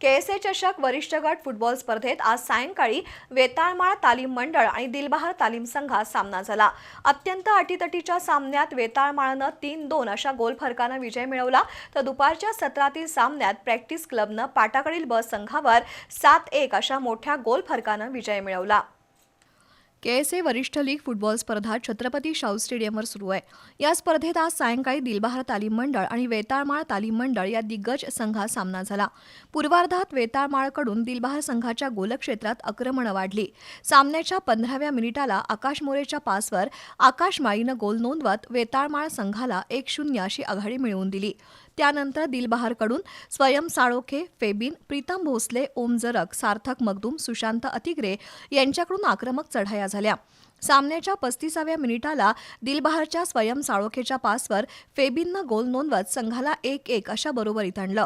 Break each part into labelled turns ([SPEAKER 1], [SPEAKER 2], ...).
[SPEAKER 1] KSA चषक वरिष्ठ गट फुटबॉल स्पर्धेत आज सायंकाळी वेताळमाळ तालीम मंडळ आणि दिलबहार तालीम संघात सामना झाला. अत्यंत अटीतटीच्या सामन्यात वेताळमाळनं तीन दोन अशा गोल फरकानं विजय मिळवला. तर दुपारच्या सत्रातील सामन्यात प्रॅक्टिस क्लबनं पाटाकडील ब संघावर सात एक अशा मोठ्या गोल फरकानं विजय मिळवला. केएसए वरिष्ठ लीग फुटबॉल स्पर्धा छत्रपती शाहू स्टेडियमवर सुरू आहे. या स्पर्धेत आज सायंकाळी दिलबहार तालीम मंडळ आणि वेताळमाळ तालीम मंडळ या दिग्गज संघात सामना झाला. पूर्वार्धात वेताळमाळकडून दिलबहार संघाच्या गोलक्षेत्रात आक्रमणं वाढली. सामन्याच्या पंधराव्या मिनिटाला आकाश मोरेच्या पासवर आकाश माळीनं गोल नोंदवत वेताळमाळ संघाला एक शून्य अशी आघाडी मिळवून दिली. त्यानंतर दिलबहारकडून स्वयं साळोखे फेबिन प्रीतम भोसले ओम जरक सार्थक मगदूम सुशांत अतिग्रे यांच्याकडून आक्रमक चढाया 测量 सामन्याच्या पस्तीसाव्या मिनिटाला दिलबहारच्या स्वयं साळोखेच्या पासवर फेबिननं गोल नोंदवत संघाला एक एक अशा बरोबरीत आणलं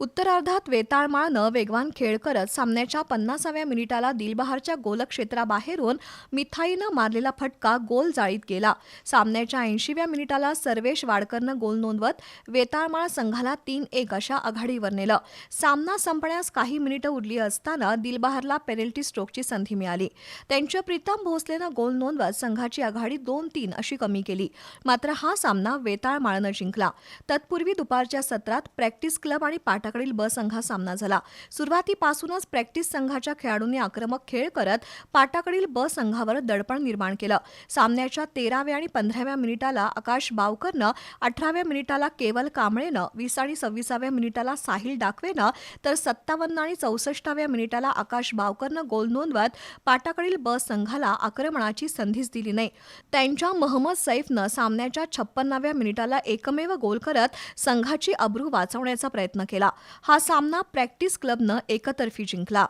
[SPEAKER 1] उत्तरार्धात वेताळमाळनं वेगवान खेळ करत सामन्याच्या पन्नासाव्या मिनिटाला दिलबहारच्या गोलक्षेत्राबाहेरून मिथाईनं मारलेला फटका गोल जाळीत गेला. सामन्याच्या ऐंशीव्या मिनिटाला सर्वेश वाडकरनं गोल नोंदवत वेताळमाळ संघाला तीन एक अशा आघाडीवर नेलं. सामना संपण्यास काही मिनिटं उरली असताना दिलबहारला पेनल्टी स्ट्रोकची संधी मिळाली. त्यांच्या प्रीतम भोसलेनं गोल नोंदवत संघाची आघाडी दोन तीन अशी कमी केली. मात्र हा सामना वेताळ वेताळमाळनं जिंकला. तत्पूर्वी दुपारच्या सत्रात प्रॅक्टिस क्लब आणि पाटाकडील ब संघा सामना झाला. सुरुवातीपासूनच प्रॅक्टिस संघाच्या खेळाडूंनी आक्रमक खेळ करत पाटाकडील ब संघावर दडपण निर्माण केलं. सामन्याच्या तेराव्या आणि पंधराव्या मिनिटाला आकाश बावकरनं अठराव्या मिनिटाला केवल कांबळेनं वीस आणि सव्वीसाव्या मिनिटाला साहिल डाकवेनं तर सत्तावन्न आणि चौसष्टाव्या मिनिटाला आकाश बावकरनं गोल नोंदवत पाटाकडील ब संघाला आक्रमणाची संधीच दिली नाही. त्यांच्या महम्मद सैफनं सामन्याच्या छप्पन्नाव्या मिनिटाला एकमेव गोल करत संघाची अब्रू वाचवण्याचा प्रयत्न केला. हा सामना प्रॅक्टिस क्लबनं एकतर्फी जिंकला.